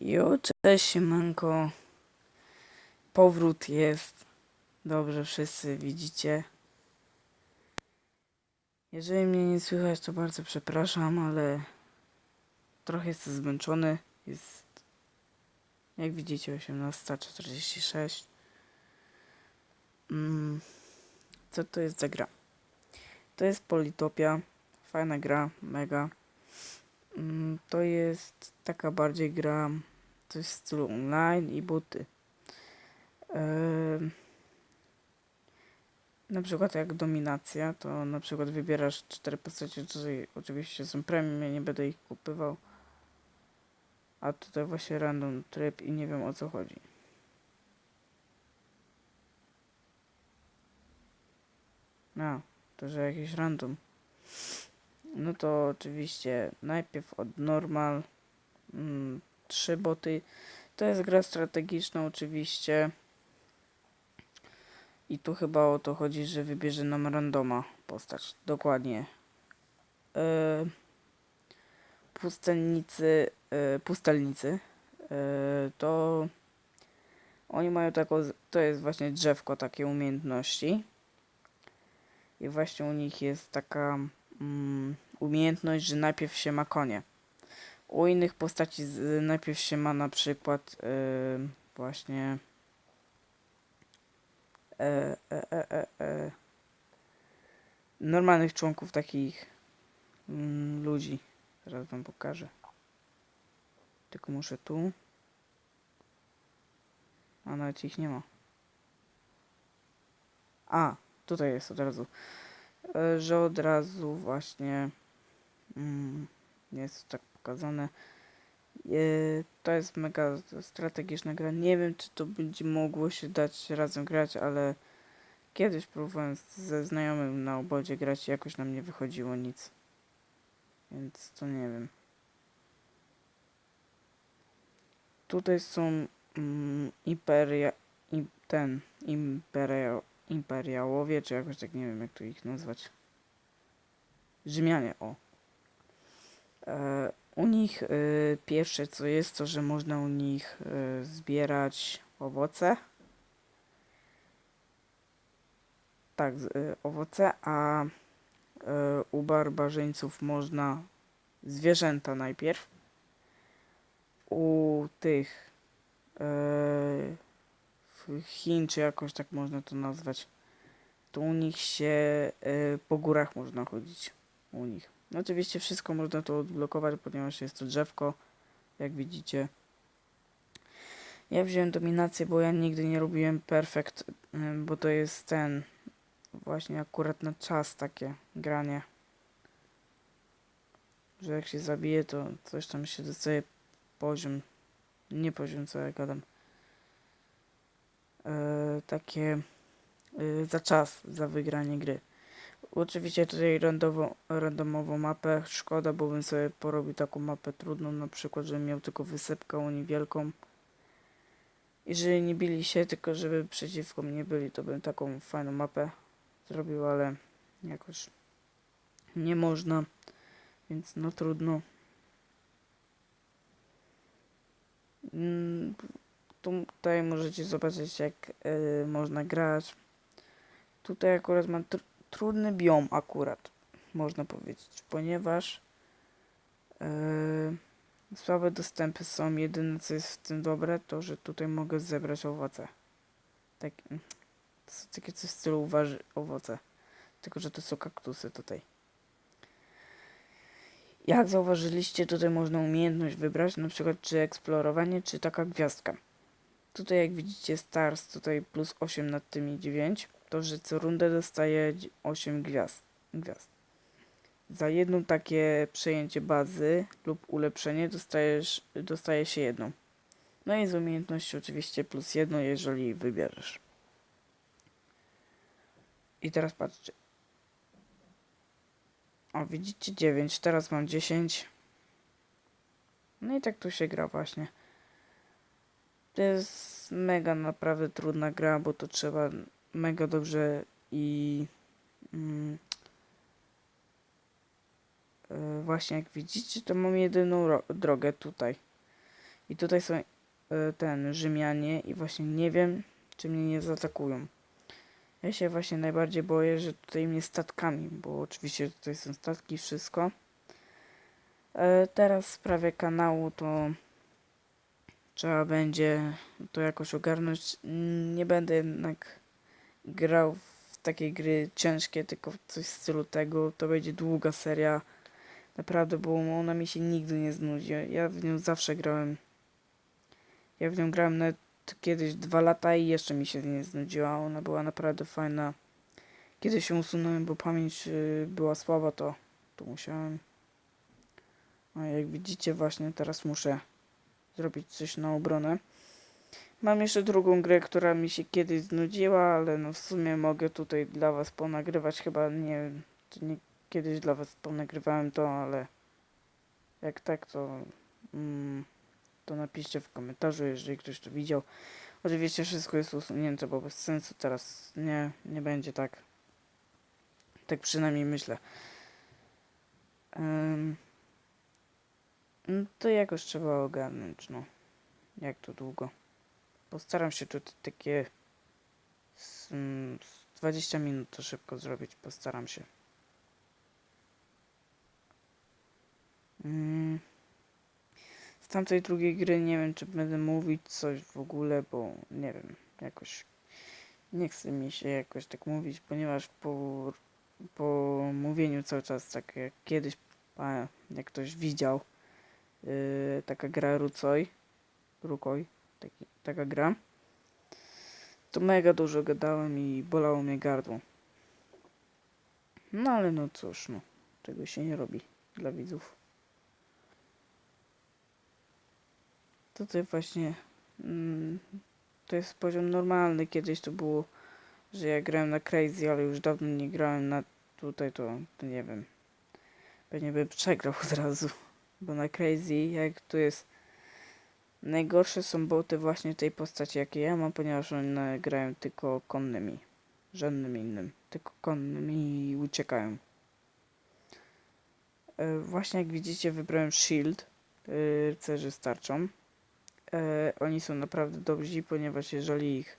Jo, cześć siemanko. Powrót jest. Dobrze, wszyscy widzicie. Jeżeli mnie nie słychać, to bardzo przepraszam, ale trochę jestem zmęczony. Jest, jak widzicie, 18.46. Mm, co to jest za gra? To jest Politopia. Fajna gra, mega. Mm, To jest taka bardziej gra coś w stylu online i buty. Na przykład jak dominacja, to na przykład wybierasz cztery postacie, tutaj oczywiście są premium, ja nie będę ich kupywał. A tutaj właśnie random tryb i nie wiem o co chodzi. A, to że jakiś random. No to oczywiście najpierw od normal. Mm, trzy boty. To jest gra strategiczna oczywiście. I tu chyba o to chodzi, że wybierze nam randoma postać. Dokładnie. E, pustelnicy, e, pustelnicy. E, to oni mają taką, to jest właśnie drzewko takie umiejętności. I właśnie u nich jest taka mm, umiejętność, że najpierw się ma konie. U innych postaci z, najpierw się ma na przykład y, właśnie e, e, e, e, e, normalnych członków takich mm, ludzi. Zaraz wam pokażę. Tylko muszę tu. A nawet ich nie ma. A, tutaj jest od razu. E, że od razu właśnie jest tak pokazane. E, to jest mega strategiczna gra. Nie wiem, czy to będzie mogło się dać razem grać, ale kiedyś próbowałem ze znajomym na obodzie grać i jakoś nam nie wychodziło nic. Więc to nie wiem. Tutaj są mm, imperia, im, ten, imperia, imperiałowie, czy jakoś tak nie wiem jak tu ich nazwać. Rzymianie, o. E, u nich e, pierwsze co jest, to że można u nich e, zbierać owoce. Tak, owoce, a u barbarzyńców można zwierzęta najpierw. U tych Chin, czy jakoś tak można to nazwać, to u nich się po górach można chodzić. U nich. No oczywiście wszystko można to odblokować, ponieważ jest to drzewko, jak widzicie. Ja wziąłem dominację, bo ja nigdy nie robiłem perfekt, ym, bo to jest ten właśnie akurat na czas takie granie. Że jak się zabije, to coś tam się dostaje poziom, nie poziom, co ja gadam. E, takie e, za czas, za wygranie gry. Oczywiście tutaj randowo, randomową mapę. Szkoda, bo bym sobie porobił taką mapę trudną, na przykład, żebym miał tylko wysepkę, oni wielką. Jeżeli nie bili się, tylko żeby przeciwko mnie byli, to bym taką fajną mapę zrobił, ale jakoś nie można, więc no trudno. Mm, Tutaj możecie zobaczyć, jak y, można grać. Tutaj akurat mam trudny biom akurat, można powiedzieć, ponieważ yy, słabe dostępy są. Jedyne co jest w tym dobre, to że tutaj mogę zebrać owoce. Tak, mm, to są takie coś w stylu warzy owoce. Tylko, że to są kaktusy tutaj. Jak zauważyliście, tutaj można umiejętność wybrać, na przykład czy eksplorowanie, czy taka gwiazdka. Tutaj jak widzicie stars, tutaj plus 8 nad tymi 9, to że co rundę dostaje 8 gwiazd. gwiazd. Za jedną takie przejęcie bazy lub ulepszenie dostajesz, dostaje się jedną. No i z umiejętności oczywiście plus jedno, jeżeli wybierzesz. I teraz patrzcie. O, widzicie 9, teraz mam 10. No i tak tu się gra właśnie. To jest mega naprawdę trudna gra, bo to trzeba mega dobrze i mm, e, właśnie jak widzicie, to mam jedyną ro- drogę tutaj. I tutaj są e, ten Rzymianie i właśnie nie wiem, czy mnie nie zaatakują. Ja się właśnie najbardziej boję, że tutaj mnie statkami, bo oczywiście tutaj są statki, wszystko. E, teraz w sprawie kanału to trzeba będzie to jakoś ogarnąć. Nie będę jednak grał w takie gry ciężkie, tylko coś w stylu tego. To będzie długa seria. Naprawdę, bo ona mi się nigdy nie znudzi. Ja w nią zawsze grałem. Ja w nią grałem nawet kiedyś dwa lata i jeszcze mi się nie znudziła. Ona była naprawdę fajna. Kiedy się usunąłem, bo pamięć y, była słaba, to, to musiałem. A jak widzicie, właśnie teraz muszę zrobić coś na obronę. Mam jeszcze drugą grę, która mi się kiedyś znudziła, ale no w sumie mogę tutaj dla was ponagrywać. Chyba nie czy nie kiedyś dla was ponagrywałem to, ale jak tak, to, mm, to napiszcie w komentarzu, jeżeli ktoś to widział. Oczywiście wszystko jest usunięte, bo bez sensu teraz nie, nie będzie tak. Tak przynajmniej myślę. Em, no to jakoś trzeba ogarnąć, no. Jak to długo? Postaram się tutaj takie z, mm, z 20 minut to szybko zrobić. Postaram się. Mm. Z tamtej drugiej gry nie wiem, czy będę mówić coś w ogóle, bo nie wiem, jakoś nie chce mi się jakoś tak mówić, ponieważ po, po mówieniu cały czas tak jak kiedyś, jak ktoś widział, yy, taka gra Rucoj, Rukoj, taki, taka gra, to mega dużo gadałem i bolało mnie gardło. No ale no cóż, no, czego się nie robi dla widzów. Tutaj właśnie mm, to jest poziom normalny. Kiedyś to było, że ja grałem na Crazy, ale już dawno nie grałem na tutaj, to, to nie wiem. Pewnie bym przegrał od razu, bo na Crazy jak tu jest najgorsze są boty właśnie tej postaci jakie ja mam, ponieważ one grają tylko konnymi. Żadnym innym, tylko konnymi i uciekają. E, właśnie jak widzicie wybrałem Shield, yy, rycerzy z tarczą e, oni są naprawdę dobrzy, ponieważ jeżeli ich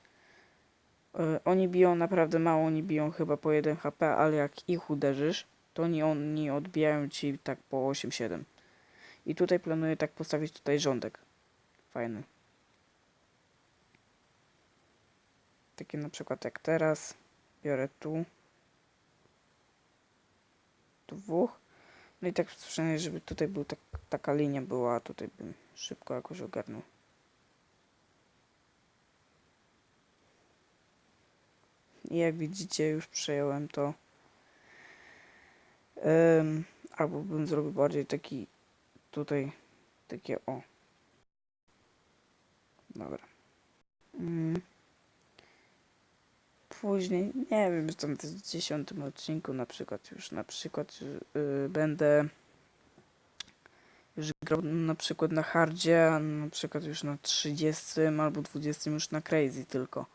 e, oni biją naprawdę mało, oni biją chyba po 1 HP, ale jak ich uderzysz, to oni, oni odbijają ci tak po 8-7. I tutaj planuję tak postawić tutaj rządek. Fajny. Takie na przykład jak teraz. Biorę tu. Dwóch. No i tak przynajmniej, żeby tutaj był tak, taka linia była, a tutaj bym szybko jakoś ogarnął. I jak widzicie, już przejąłem to. Em, albo bym zrobił bardziej taki tutaj, takie o. Dobra. Mm. Później, nie wiem, tam w dziesiątym odcinku na przykład już na przykład yy, będę już grał na przykład na hardzie, a na przykład już na 30 albo 20 już na crazy tylko.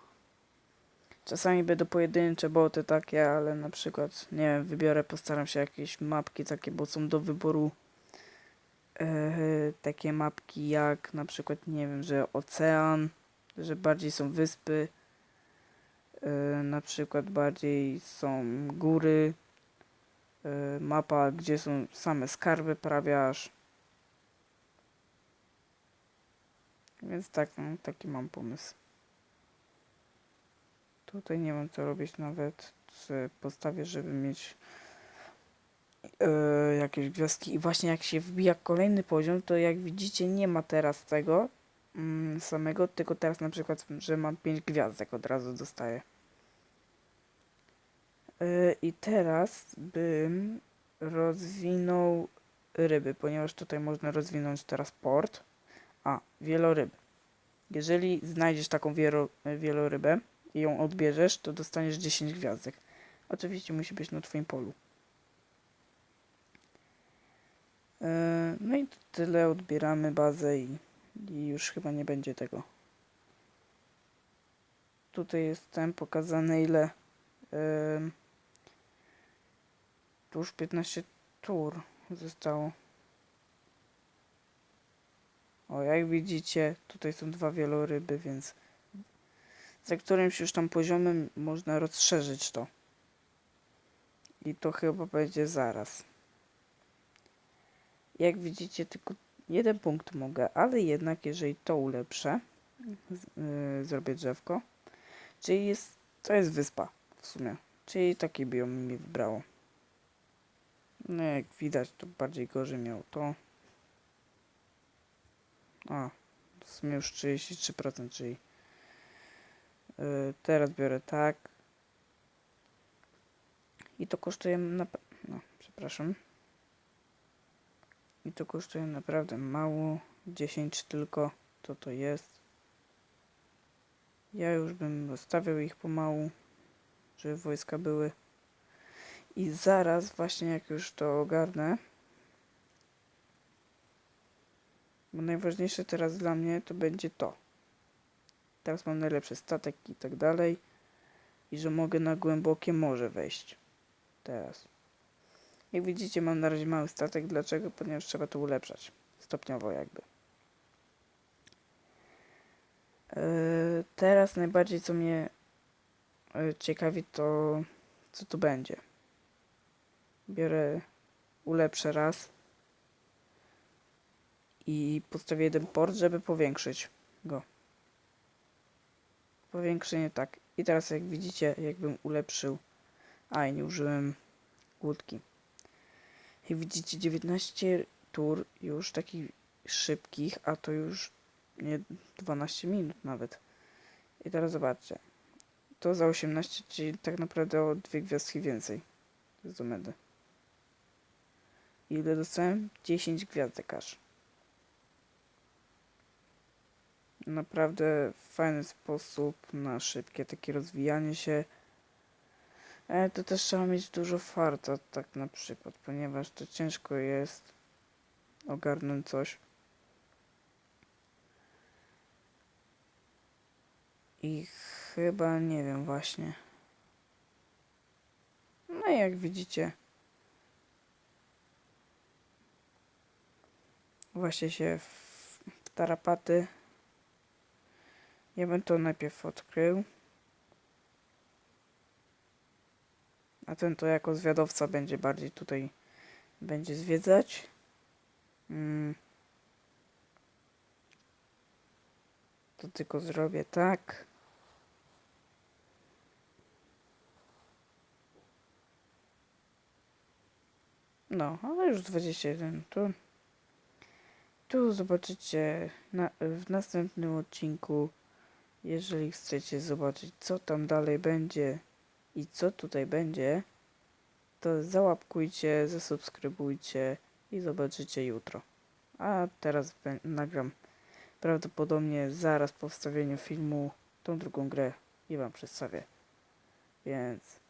Czasami będą pojedyncze boty takie, ale na przykład, nie wiem, wybiorę, postaram się jakieś mapki takie, bo są do wyboru takie mapki jak na przykład, nie wiem, że ocean, że bardziej są wyspy, e, na przykład bardziej są góry, e, mapa, gdzie są same skarby prawie aż. Więc tak, no, taki mam pomysł. Tutaj nie mam co robić nawet z postawie, żeby mieć e, jakieś gwiazdki. I właśnie jak się wbija kolejny poziom, to jak widzicie nie ma teraz tego mm, samego, tylko teraz na przykład, że mam 5 gwiazdek od razu dostaję. E, I teraz bym rozwinął ryby, ponieważ tutaj można rozwinąć teraz port. A, wieloryby. Jeżeli znajdziesz taką wielo, wielorybę, i ją odbierzesz, to dostaniesz 10 gwiazdek. Oczywiście musi być na twoim polu. Yy, no i tyle odbieramy bazę i, i już chyba nie będzie tego. Tutaj jest ten pokazane ile yy, tu już 15 tur zostało. O, jak widzicie, tutaj są dwa wieloryby, więc za którymś już tam poziomem można rozszerzyć to. I to chyba będzie zaraz. Jak widzicie, tylko jeden punkt mogę, ale jednak jeżeli to ulepszę, yy, zrobię drzewko, czyli jest, to jest wyspa w sumie, czyli taki biom mi wybrało. No jak widać, to bardziej gorzej miał to. A, w sumie już 33%, czyli yy, teraz biorę tak. I to kosztuje na... No, przepraszam. I to kosztuje naprawdę mało. 10 tylko. To to jest. Ja już bym rozstawiał ich pomału, żeby wojska były. I zaraz, właśnie jak już to ogarnę, bo najważniejsze teraz dla mnie to będzie to. Teraz mam najlepszy statek i tak dalej. I że mogę na głębokie morze wejść. Teraz. Jak widzicie, mam na razie mały statek. Dlaczego? Ponieważ trzeba to ulepszać. Stopniowo jakby. Yy, teraz najbardziej co mnie yy, ciekawi to co tu będzie. Biorę, ulepszę raz i postawię jeden port, żeby powiększyć go. Powiększenie tak. I teraz jak widzicie, jakbym ulepszył. A, i nie użyłem łódki. Jak widzicie, 19 tur już takich szybkich, a to już nie 12 minut nawet. I teraz zobaczcie. To za 18, czyli tak naprawdę o dwie gwiazdki więcej zdobędę. Ile dostałem? 10 gwiazdek aż. Naprawdę fajny sposób na szybkie takie rozwijanie się. Ale to też trzeba mieć dużo farta, tak na przykład, ponieważ to ciężko jest ogarnąć coś. I chyba nie wiem właśnie. No i jak widzicie, właśnie się w tarapaty. Ja bym to najpierw odkrył. A ten to jako zwiadowca będzie bardziej tutaj będzie zwiedzać. Mm. To tylko zrobię tak. No, ale już 21. Tu, tu zobaczycie na, w następnym odcinku. Jeżeli chcecie zobaczyć, co tam dalej będzie i co tutaj będzie, to załapkujcie, zasubskrybujcie i zobaczycie jutro. A teraz nagram prawdopodobnie zaraz po wstawieniu filmu tą drugą grę i wam przedstawię. Więc